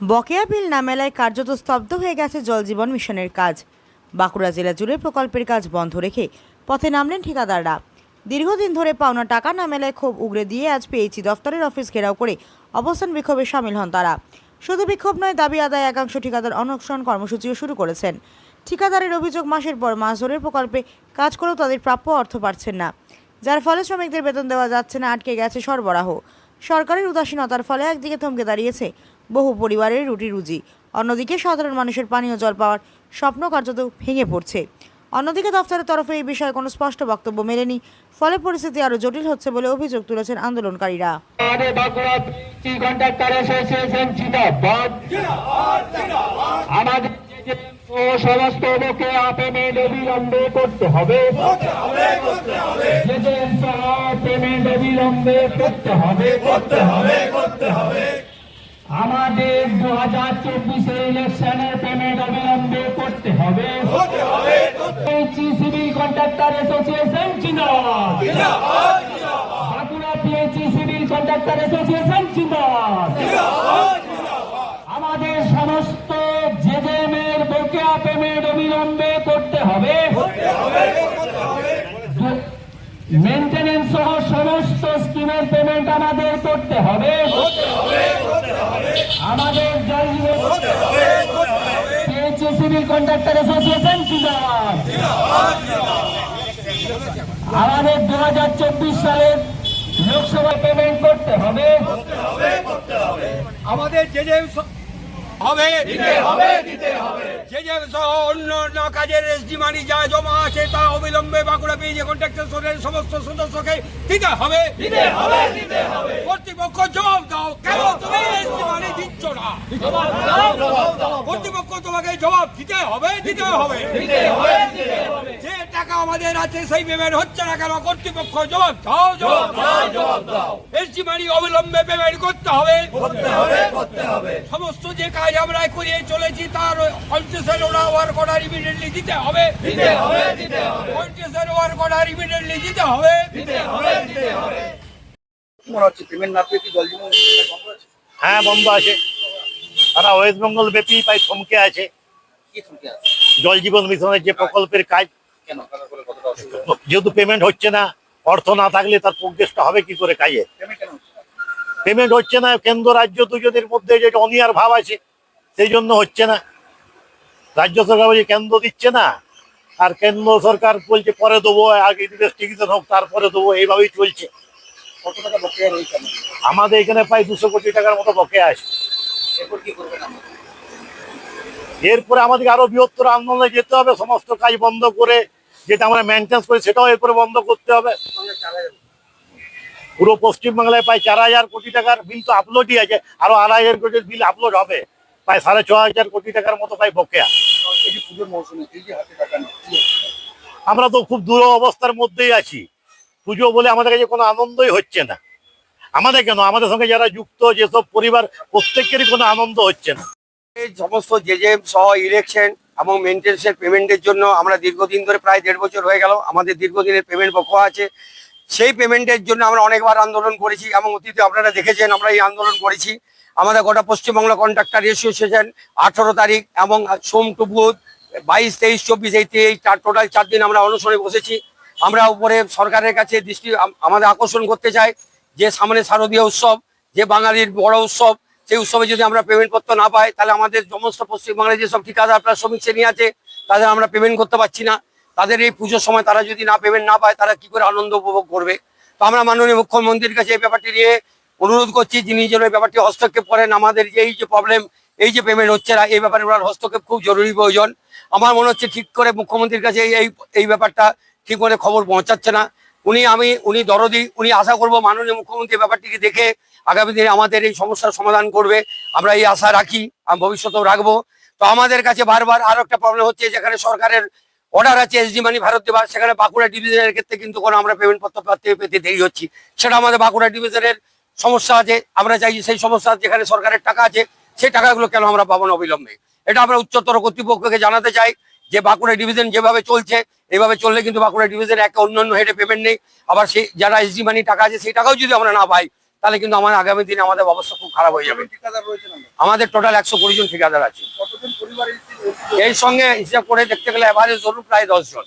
বকেয়া বিল না মেলায় কার্যত স্তব্ধ হয়ে গেছে জল জীবন মিশনের কাজ। বাঁকুড়া জেলা জুড়ে প্রকল্পের কাজ বন্ধ রেখে পথে নামলেন ঠিকাদাররা। দীর্ঘদিন ধরে পাওনা টাকা না মেলায় ক্ষোভ উগরে দিয়ে আজ পেয়েছি দফতরের অফিস ঘেরাও করে অবস্থান বিক্ষোভে সামিল হন তারা। শুধু বিক্ষোভ নয়, দাবি আদায় একাংশ ঠিকাদার অনশন কর্মসূচিও শুরু করেছেন। ঠিকাদারের অভিযোগ, মাসের পর মাস ধরে প্রকল্পে কাজ করেও তাদের প্রাপ্য অর্থ পাচ্ছেন না। যার ফলে শ্রমিকদের বেতন দেওয়া যাচ্ছে না, আটকে গেছে সরবরাহ। সরকারের উদাসীনতার ফলে একদিকে থমকে দাঁড়িয়েছে বহু পরিবারের রুটি রুজি অন্যদিকে সাধারণ মানুষের পানীয় জল পাওয়ার স্বপ্ন কার্যত ভেঙে পড়ছে। অন্যদিকে দফতরের তরফে এই বিষয়ে কোনো স্পষ্ট বক্তব্য মেলেনি ফলে পরিস্থিতি আরও জটিল হচ্ছে বলে অভিযোগ তুলেছেন আন্দোলনকারীরা। আমাদের ও সমস্ত লোকে পেমেন্ট অবিলম্বে করতে হবে। পেমেন্ট অবিলম্বে করতে হবে। করতে হবে। করতে হবে আমাদের দু হাজার চব্বিশে ইলেকশনের পেমেন্ট অবিলম্বে করতে হবে। সিভিল কন্ট্রাক্টর অ্যাসোসিয়েশন জিন্দাবাদ। Bankura PHE civil contractor association জিন্দাবাদ আমাদের সমস্ত জেজেএম এর বকেয়া পেমেন্ট অবিলম্বে করতে হবে মেনটেনেন্স সহ সমস্ত স্কিমের পেমেন্ট আমাদের করতে হবে। আমাদের সিভিল কন্ট্রাক্টর অ্যাসোসিয়েশন আমাদের দু হাজার চব্বিশ সালের লোকসভা পেমেন্ট করতে হবে। আমাদের যে যে হবে। দিতে হবে দিতে হবে। যে যে সহ অন্য অন্য কাজের এসডি মানি যা জমা আছে তা অবিলম্বে বাঁকুড়া পেয়ে কন্ট্রাক্টর সমস্ত সদস্যকে দিতে হবে। দিতে হবে দিতে হবে। কর্তৃপক্ষ জবাব দাও। কেন তুমি এসডি মানি দিচ্ছ না? কর্তৃপক্ষ তোমাকে জবাব দিতে হবে দিতে হবে। দিতে হবে যে টাকা আমাদের আছে সেই পেমেন্ট হচ্ছে না কেন? কর্তৃপক্ষ জবাব দাও জবাব দাও জবাব দাও। এসডি মানি অবিলম্বে পেমেন্ট করতে হবে। সমস্ত যে কাজ আমরা করিয়ে চলেছি তার কনসেশন ওয়ার্ক অর্ডার ইমিডিয়েটলি দিতে হবে। দিতে হবে দিতে হবে। কনসেশন ওয়ার্ক অর্ডার ইমিডিয়েটলি দিতে হবে। দিতে হবে দিতে হবে। মনে হচ্ছে পেমেন্ট না পেয়ে কি জল জীবন মিশনের বন্ধ আছে? হ্যাঁ বন্ধ আছে। সারা ওয়েস্ট বেঙ্গল ব্যাপী প্রায় থমকে আছে। জল জীবন মিশনের যে প্রকল্পের কাজ কেন? করে কতটা অসুবিধা যেহেতু পেমেন্ট হচ্ছে না অর্থ না থাকলে তার প্রোগ্রেসটা হবে কি করে কাজে? পেমেন্ট কেন হচ্ছে? না? পেমেন্ট হচ্ছে না কেন্দ্র রাজ্য দুজনের মধ্যে যে অনিয়ার ভাব আছে সেই জন্য হচ্ছে না। রাজ্য সরকার বলছে কেন্দ্র দিচ্ছে না। আর কেন্দ্র সরকার বলছে পরে দেবো আগে ইনভেস্টিগেশন হোক তারপরে দেবো। এইভাবেই চলছে। কত টাকা বকেয়া রয়েছে আমাদের? এখানে প্রায় দুশো কোটি টাকার মতো বকেয়া আছে। এরপর কি করবেন এরপরে আমাদেরকে আরও বৃহত্তর আন্দোলনে যেতে হবে সমস্ত কাজ বন্ধ করে যেটা আমরা মেনটেন্স করি সেটাও এরপরে বন্ধ করতে হবে। পুরো পশ্চিমবাংলায় প্রায় চার হাজার কোটি টাকার বিল তো আপলোডই আছে আরও আড়াই হাজার কোটির বিল আপলোড হবে। প্রায় সাড়ে ছ হাজার কোটি টাকার মতো প্রায় বকেয়া? আমরা তো খুব দূর অবস্থার মধ্যেই আছি। পুজো বলে আমাদের কাছে কোনো আনন্দই হচ্ছে না। আমাদের কেন? আমাদের সঙ্গে যারা যুক্ত যেসব পরিবার প্রত্যেকেরই কোনো আনন্দ হচ্ছে না। এই সমস্ত জেজেএম সহ ইলেকশন এবং মেনটেন্সের পেমেন্টের জন্য আমরা দীর্ঘদিন ধরে প্রায় দেড় বছর হয়ে গেল। আমাদের দীর্ঘদিনের পেমেন্ট বকোয়া আছে। সেই পেমেন্টের জন্য আমরা অনেকবার আন্দোলন করেছি এবং অতীতে আপনারা দেখেছেন, আমরা এই আন্দোলন করেছি। আমাদের গোটা পশ্চিমবঙ্গ কন্ট্রাক্টর অ্যাসোসিয়েশন আঠারো তারিখ এবং সোম টু বুধ, বাইশ, তেইশ, চব্বিশ, এই তে- এই চার টোটাল চার দিন আমরা অনুসরণে বসেছি। আমরা উপরে সরকারের কাছে দৃষ্টি আমাদের আকর্ষণ করতে চাই যে সামনে শারদীয় উৎসব, যে বাঙালির বড় উৎসব, সেই উৎসবে যদি আমরা পেমেন্ট করতে না পাই, তাহলে আমাদের সমস্ত পশ্চিমবাংলায় যেসব ঠিকাদার আপনার শ্রমিক শ্রেণি আছে, তাদের আমরা পেমেন্ট করতে পারছি না। তাদের এই পুজোর সময় তারা যদি না পেমেন্ট না পায়, তারা কি করে আনন্দ উপভোগ করবে? তো আমরা মাননীয় মুখ্যমন্ত্রীর কাছে এই ব্যাপারটি নিয়ে অনুরোধ করছি, যিনি যেন এই ব্যাপারটি হস্তক্ষেপ করেন। আমাদের যে এই যে প্রবলেম এই যে পেমেন্ট হচ্ছে না, এই ব্যাপারে ওনার হস্তক্ষেপ খুব জরুরি প্রয়োজন। আমার মনে হচ্ছে ঠিক করে মুখ্যমন্ত্রীর কাছে এই, এই- ব্যাপারটা ঠিক করে খবর পৌঁছাচ্ছে না। উনি, আমি, উনি দরদি, উনি আশা করব মাননীয় মুখ্যমন্ত্রী ব্যাপারটিকে দেখে আগামী দিনে আমাদের এই সমস্যার সমাধান করবে। আমরা এই আশা রাখি ভবিষ্যতেও রাখব। তো আমাদের কাছে বারবার আরও একটা প্রবলেম হচ্ছে, যেখানে সরকারের অর্ডার আছে এসডি মানি দেওয়ার সেখানে বাঁকুড়া ডিভিশনের ক্ষেত্রে কিন্তু কোনো আমরা পেমেন্ট পত্র পাতে পেতে দেরি হচ্ছি। সেটা আমাদের বাঁকুড়া ডিভিশনের সমস্যা আছে। আমরা চাইছি সেই সমস্যা যেখানে সরকারের টাকা আছে সেই টাকাগুলো কেন আমরা পাবো না অবিলম্বে? এটা আমরা উচ্চতর কর্তৃপক্ষকে জানাতে চাই যে বাঁকুড়া ডিভিশন যেভাবে চলছে এইভাবে চললে কিন্তু বাঁকুড়া ডিভিশন একটা অন্য অন্য হেডে পেমেন্ট নেই। আবার সেই যারা এসডি মানি টাকা আছে সেই টাকাও যদি আমরা না পাই তাহলে কিন্তু আমাদের আগামী দিনে আমাদের অবস্থা খুব খারাপ হয়ে যাবে। আমরা? আমাদের টোটাল একশো কুড়ি জন ঠিকাদার আছে। এই- সঙ্গে হিসাব করে দেখতে গেলে এভারেজ ধরুন প্রায় দশ জন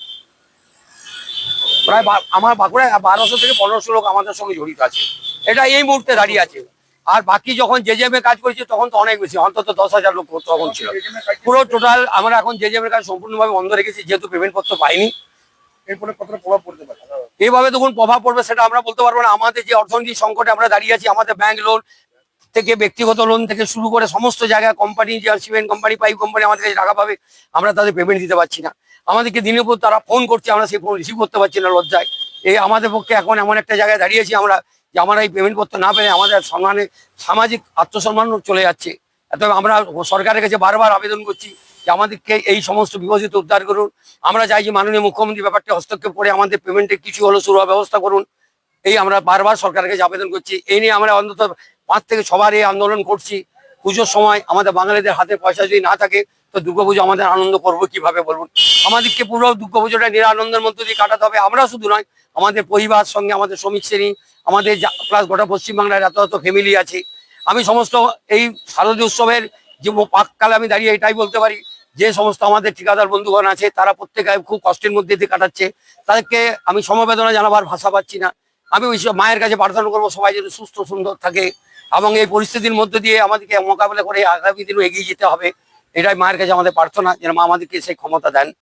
প্রায় আমার বাঁকুড়ায় বারোশো থেকে পনেরোশো লোক আমাদের সঙ্গে জড়িত আছে। এটা এই মুহূর্তে দাঁড়িয়ে আছে। আর বাকি যখন যে জেমে কাজ করেছে তখন তো অনেক বেশি। অন্তত দশ হাজার লোক তখন ছিল। পুরো টোটাল আমরা এখন যে জেমের কাজ সম্পূর্ণভাবে বন্ধ রেখেছি যেহেতু পেমেন্ট পত্র পাইনি। এরপরে কতটা প্রভাব পড়তে পারে? এইভাবে তখন প্রভাব পড়বে সেটা আমরা বলতে পারব না। আমাদের যে অর্থনৈতিক সংকটে আমরা দাঁড়িয়ে আছি আমাদের ব্যাংক লোন থেকে ব্যক্তিগত লোন থেকে শুরু করে সমস্ত জায়গায় কোম্পানি যে সিমেন্ট কোম্পানি পাইপ কোম্পানি আমাদের কাছে টাকা পাবে, আমরা তাদের পেমেন্ট দিতে পারছি না। আমাদেরকে দিনের পর তারা ফোন করছে, আমরা সেই ফোন রিসিভ করতে পারছি না লজ্জায়। এই আমাদের পক্ষে এখন এমন একটা জায়গায় দাঁড়িয়েছি আমরা, যে আমরা এই পেমেন্ট করতে না পেরে আমাদের সম্মানে সামাজিক আত্মসম্মান চলে যাচ্ছে। এত আমরা সরকারের কাছে বারবার আবেদন করছি যে আমাদেরকে এই সমস্ত বিভাজিত উদ্ধার করুন। আমরা চাই যে মাননীয় মুখ্যমন্ত্রী ব্যাপারটি হস্তক্ষেপ করে আমাদের পেমেন্টে কিছু হলো শুরু ব্যবস্থা করুন। এই আমরা বারবার সরকারের কাছে আবেদন করছি। এই নিয়ে আমরা অন্তত পাঁচ থেকে সবার এই আন্দোলন করছি। পুজোর সময় আমাদের বাঙালিদের হাতে পয়সা যদি না থাকে, তো দুর্গাপুজো আমাদের আনন্দ করব কীভাবে বলুন? আমাদেরকে পুরো দুর্গাপুজোটা নিরানন্দের মধ্যে দিয়ে কাটাতে হবে, আমরা শুধু নয়, আমাদের পরিবার সঙ্গে, আমাদের শ্রমিক শ্রেণি, আমাদের প্লাস গোটা পশ্চিমবাংলার এত এত ফ্যামিলি আছে। আমি সমস্ত এই শারদীয় উৎসবের যে পাককালে আমি দাঁড়িয়ে এটাই বলতে পারি, যে সমস্ত আমাদের ঠিকাদার বন্ধুগণ আছে, তারা প্রত্যেকে খুব কষ্টের মধ্যে দিয়ে কাটাচ্ছে। তাদেরকে আমি সমবেদনা জানাবার ভাষা পাচ্ছি না। আমি ওই মায়ের কাছে প্রার্থনা করব, সবাই যেন সুস্থ, সুন্দর থাকে। এবং এই পরিস্থিতির মধ্যে দিয়ে আমাদেরকে মোকাবিলা করে আগামী দিনও এগিয়ে যেতে হবে। এটাই মায়ের কাছে আমাদের প্রার্থনা, যেন মা আমাদেরকে সেই ক্ষমতা দেন।